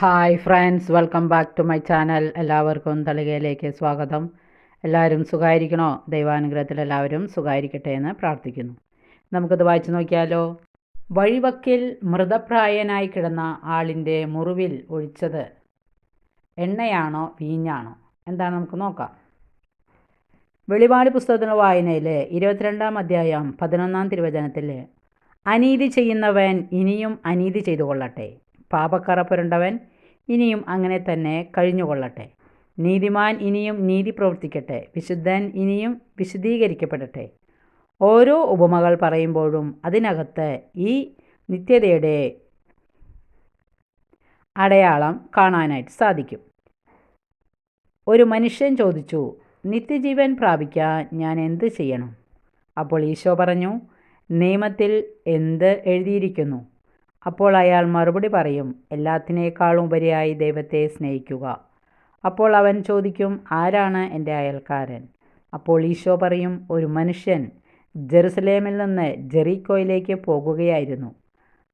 Hi friends welcome back to my channel എല്ലാവർക്കും തളികയിലേക്ക് സ്വാഗതം. എല്ലാവരും സുഖമായിരിക്കണോ ദൈവാനുഗ്രഹത്തിൽ എല്ലാവരും സുഖമായിരിക്കട്ടെ എന്ന് പ്രാർത്ഥിക്കുന്നു. നമുക്കത് വായിച്ചു നോക്കിയാലോ? വഴിവക്കിൽ മൃതപ്രായനായി കിടന്ന ആളിന്റെ മുറിവിൽ ഒഴിച്ചത് എണ്ണയാണോ വീഞ്ഞാണോ? എന്താണ് നമുക്ക് നോക്കാം. വെളിപാട് പുസ്തകത്തിന്റെ വായനയിൽ ഇരുപത്തിരണ്ടാം അധ്യായം പതിനൊന്നാം തിരുവചനത്തിൽ അനീതി ചെയ്യുന്നവൻ ഇനിയും അനീതി ചെയ്തു കൊള്ളട്ടെ പാപക്കറ പുരണ്ടവൻ ഇനിയും അങ്ങനെ തന്നെ കഴിഞ്ഞുകൊള്ളട്ടെ. നീതിമാൻ ഇനിയും നീതി പ്രവർത്തിക്കട്ടെ. വിശുദ്ധൻ ഇനിയും വിശദീകരിക്കപ്പെടട്ടെ ഓരോ ഉപമകൾ പറയുമ്പോഴും അതിനകത്ത് ഈ നിത്യതയുടെ അടയാളം കാണാനായിട്ട് സാധിക്കും. ഒരു മനുഷ്യൻ ചോദിച്ചു നിത്യജീവൻ പ്രാപിക്കാൻ ഞാൻ എന്ത് ചെയ്യണം? അപ്പോൾ ഈശോ പറഞ്ഞു നിയമത്തിൽ എന്ത് എഴുതിയിരിക്കുന്നു? അപ്പോൾ അയാൾ മറുപടി പറയും എല്ലാത്തിനേക്കാളും ഉപരിയായി ദൈവത്തെ സ്നേഹിക്കുക. അപ്പോൾ അവൻ ചോദിക്കും ആരാണ് എന്റെ അയൽക്കാരൻ? അപ്പോൾ ഈശോ പറയും ഒരു മനുഷ്യൻ ജെറുസലേമിൽ നിന്ന് ജെറീക്കോയിലേക്ക് പോകുകയായിരുന്നു.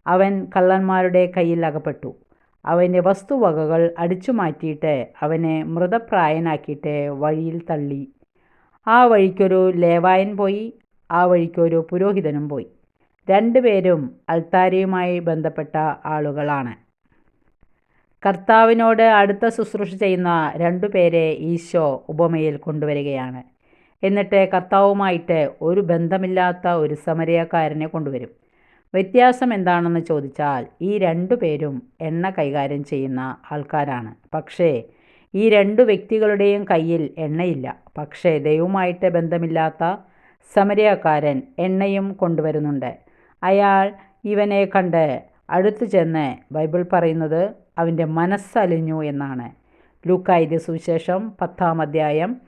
അവൻ കള്ളന്മാരുടെ കയ്യിൽ അകപ്പെട്ടു. അവന്റെ വസ്തുവകകൾ അടിച്ചു മാറ്റിയിട്ട് അവനെ മൃതപ്രായനാക്കിയിട്ട് വഴിയിൽ തള്ളി. ആ വഴിക്കൊരു ലേവായൻ പോയി ആ വഴിക്കൊരു പുരോഹിതനും പോയി. രണ്ടുപേരും അൽത്താരയുമായി ബന്ധപ്പെട്ട ആളുകളാണ്. കർത്താവിനോട് അടുത്ത ശുശ്രൂഷ ചെയ്യുന്ന രണ്ടുപേരെ ഈശോ ഉപമയിൽ കൊണ്ടുവരികയാണ്. എന്നിട്ട് കർത്താവുമായിട്ട് ഒരു ബന്ധമില്ലാത്ത ഒരു സമരയക്കാരനെ കൊണ്ടുവരും. വ്യത്യാസം എന്താണെന്ന് ചോദിച്ചാൽ ഈ രണ്ടു പേരും എണ്ണ കൈകാര്യം ചെയ്യുന്ന ആൾക്കാരാണ്. പക്ഷേ ഈ രണ്ടു വ്യക്തികളുടെയും കയ്യിൽ എണ്ണയില്ല. പക്ഷേ ദൈവമായിട്ട് ബന്ധമില്ലാത്ത സമരയക്കാരൻ എണ്ണയും കൊണ്ടുവരുന്നുണ്ട്. അയാൾ ഇവനെ കണ്ട് അടുത്തു ചെന്ന് ബൈബിൾ പറയുന്നത് അവന്റെ മനസ്സലിഞ്ഞു എന്നാണ്. ലൂക്കായത് സുവിശേഷം പത്താം അധ്യായം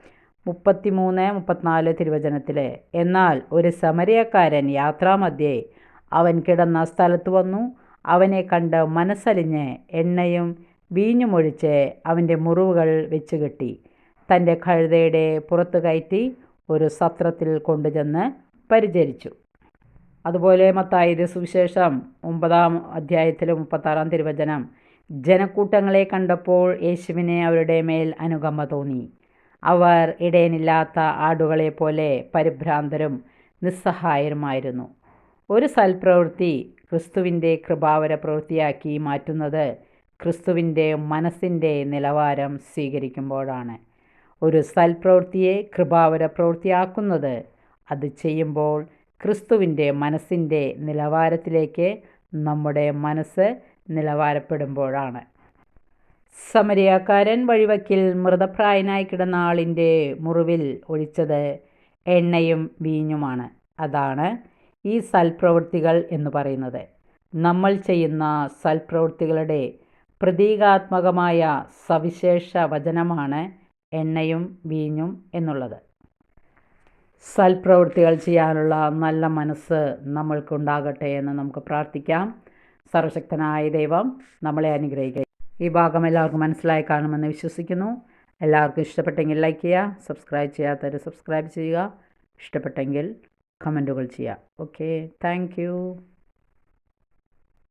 മുപ്പത്തിമൂന്ന് മുപ്പത്തിനാല് തിരുവചനത്തിൽ എന്നാൽ ഒരു സമരയക്കാരൻ യാത്രാമധ്യേ അവൻ കിടന്ന സ്ഥലത്ത് വന്നു. അവനെ കണ്ട് മനസ്സലിഞ്ഞ് എണ്ണയും വീഞ്ഞുമൊഴിച്ച് അവന്റെ മുറിവുകൾ വെച്ച് കെട്ടി. തന്റെ കഴുതയുടെ പുറത്ത് കയറ്റി ഒരു സത്രത്തിൽ കൊണ്ടുചെന്ന് പരിചരിച്ചു. അതുപോലെ മത്തായത് സുവിശേഷം ഒമ്പതാം അധ്യായത്തിലെ മുപ്പത്താറാം തിരുവചനം. ജനക്കൂട്ടങ്ങളെ കണ്ടപ്പോൾ യേശുവിനെ അവരുടെ മേൽ അനുകമ്പ തോന്നി. അവർ ഇടയനില്ലാത്ത ആടുകളെ പോലെ പരിഭ്രാന്തരും നിസ്സഹായരുമായിരുന്നു. ഒരു സൽപ്രവൃത്തി ക്രിസ്തുവിന്റെ കൃപാവര പ്രവൃത്തിയാക്കി മാറ്റുന്നത് ക്രിസ്തുവിന്റെ മനസ്സിന്റെ നിലവാരം സ്വീകരിക്കുമ്പോഴാണ്. ഒരു സൽപ്രവൃത്തിയെ കൃപാവര പ്രവൃത്തിയാക്കുന്നത്. അത് ചെയ്യുമ്പോൾ ക്രിസ്തുവിന്റെ മനസ്സിന്റെ നിലവാരത്തിലേക്ക് നമ്മുടെ മനസ്സ് നിലവാരപ്പെടുമ്പോഴാണ്. സമരിയാക്കാരൻ വഴിവക്കിൽ മൃതപ്രായനായി കിടന്ന ആളിന്റെ മുറിവിൽ ഒഴിച്ചത് എണ്ണയും വീഞ്ഞുമാണ്. അതാണ് ഈ സൽപ്രവൃത്തികൾ എന്ന് പറയുന്നത്. നമ്മൾ ചെയ്യുന്ന സൽപ്രവൃത്തികളുടെ പ്രതീകാത്മകമായ സവിശേഷ വചനമാണ് എണ്ണയും വീഞ്ഞും എന്നുള്ളത്. സൽപ്രവൃത്തികൾ ചെയ്യാനുള്ള നല്ല മനസ്സ് നമ്മൾക്കുണ്ടാകട്ടെ എന്ന് നമുക്ക് പ്രാർത്ഥിക്കാം. സർവശക്തനായ ദൈവം നമ്മളെ അനുഗ്രഹിക്കുക ഈ ഭാഗം എല്ലാവർക്കും മനസ്സിലായി കാണുമെന്ന് വിശ്വസിക്കുന്നു. എല്ലാവർക്കും ഇഷ്ടപ്പെട്ടെങ്കിൽ ലൈക്ക് ചെയ്യുക സബ്സ്ക്രൈബ് ചെയ്യാത്തവർ സബ്സ്ക്രൈബ് ചെയ്യുക. ഇഷ്ടപ്പെട്ടെങ്കിൽ കമന്റുകൾ ചെയ്യുക. Okay thank